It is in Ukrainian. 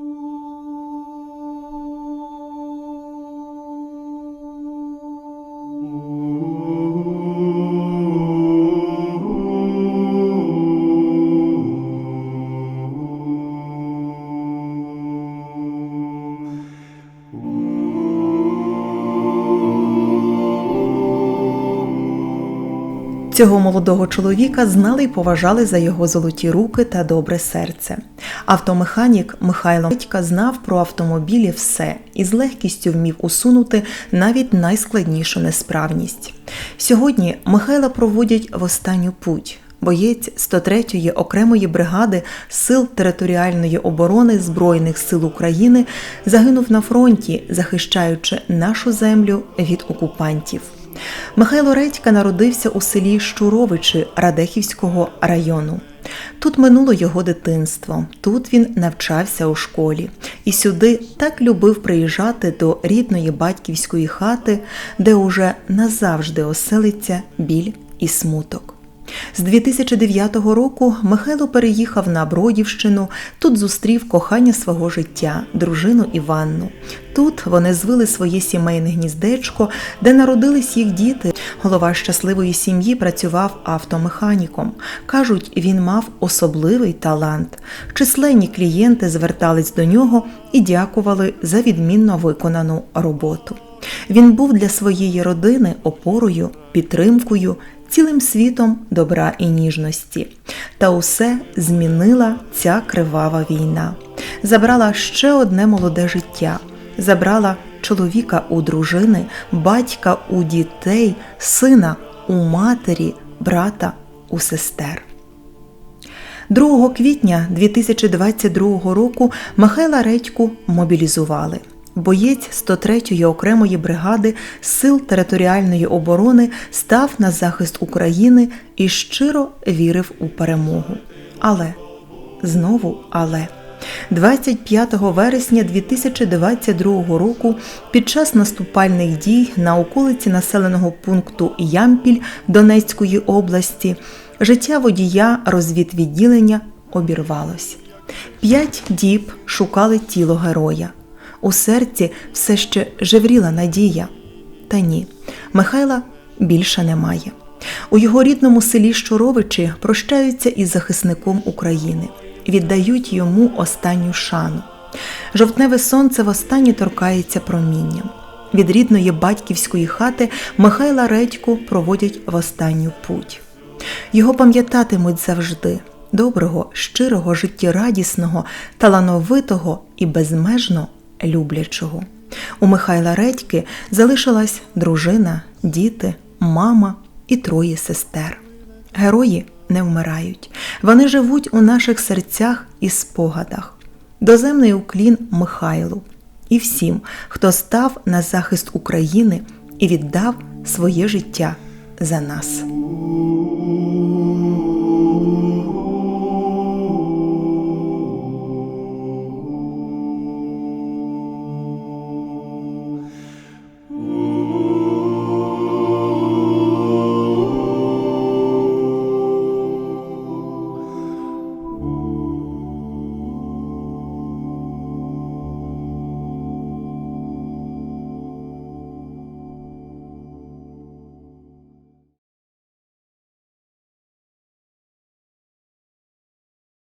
Ooh. Цього молодого чоловіка знали й поважали за його золоті руки та добре серце. Автомеханік Михайло Митька знав про автомобілі все і з легкістю вмів усунути навіть найскладнішу несправність. Сьогодні Михайла проводять в останню путь. Боєць 103-ї окремої бригади Сил територіальної оборони Збройних сил України загинув на фронті, захищаючи нашу землю від окупантів. Михайло Редька народився у селі Щуровичі Радехівського району. Тут минуло його дитинство, тут він навчався у школі і сюди так любив приїжджати до рідної батьківської хати, де уже назавжди оселиться біль і смуток. З 2009 року Михайло переїхав на Бродівщину. Тут зустрів кохання свого життя, дружину Іванну. Тут вони звили своє сімейне гніздечко, де народились їх діти. Голова щасливої сім'ї працював автомеханіком. Кажуть, він мав особливий талант. Численні клієнти звертались до нього і дякували за відмінно виконану роботу. Він був для своєї родини опорою, підтримкою, цілим світом добра і ніжності. Та усе змінила ця кривава війна. Забрала ще одне молоде життя, забрала чоловіка у дружини, батька у дітей, сина у матері, брата у сестер. 2 квітня 2022 року Михайла Редьку мобілізували. Боєць 103-ї окремої бригади Сил територіальної оборони став на захист України і щиро вірив у перемогу. Але знову але 25 вересня 2022 року під час наступальних дій на околиці населеного пункту Ямпіль Донецької області життя водія розвідвідділення обірвалось. П'ять діб шукали тіло героя. У серці все ще жевріла надія. Та ні, Михайла більше немає. У його рідному селі Щуровичі прощаються із захисником України, віддають йому останню шану. Жовтневе сонце востаннє торкається промінням. Від рідної батьківської хати Михайла Редьку проводять в останню путь. Його пам'ятатимуть завжди доброго, щирого, життєрадісного, талановитого і безмежно люблячого. У Михайла Редьки залишилась дружина, діти, мама і троє сестер. Герої не вмирають, вони живуть у наших серцях і спогадах. Доземний уклін Михайлу і всім, хто став на захист України і віддав своє життя за нас.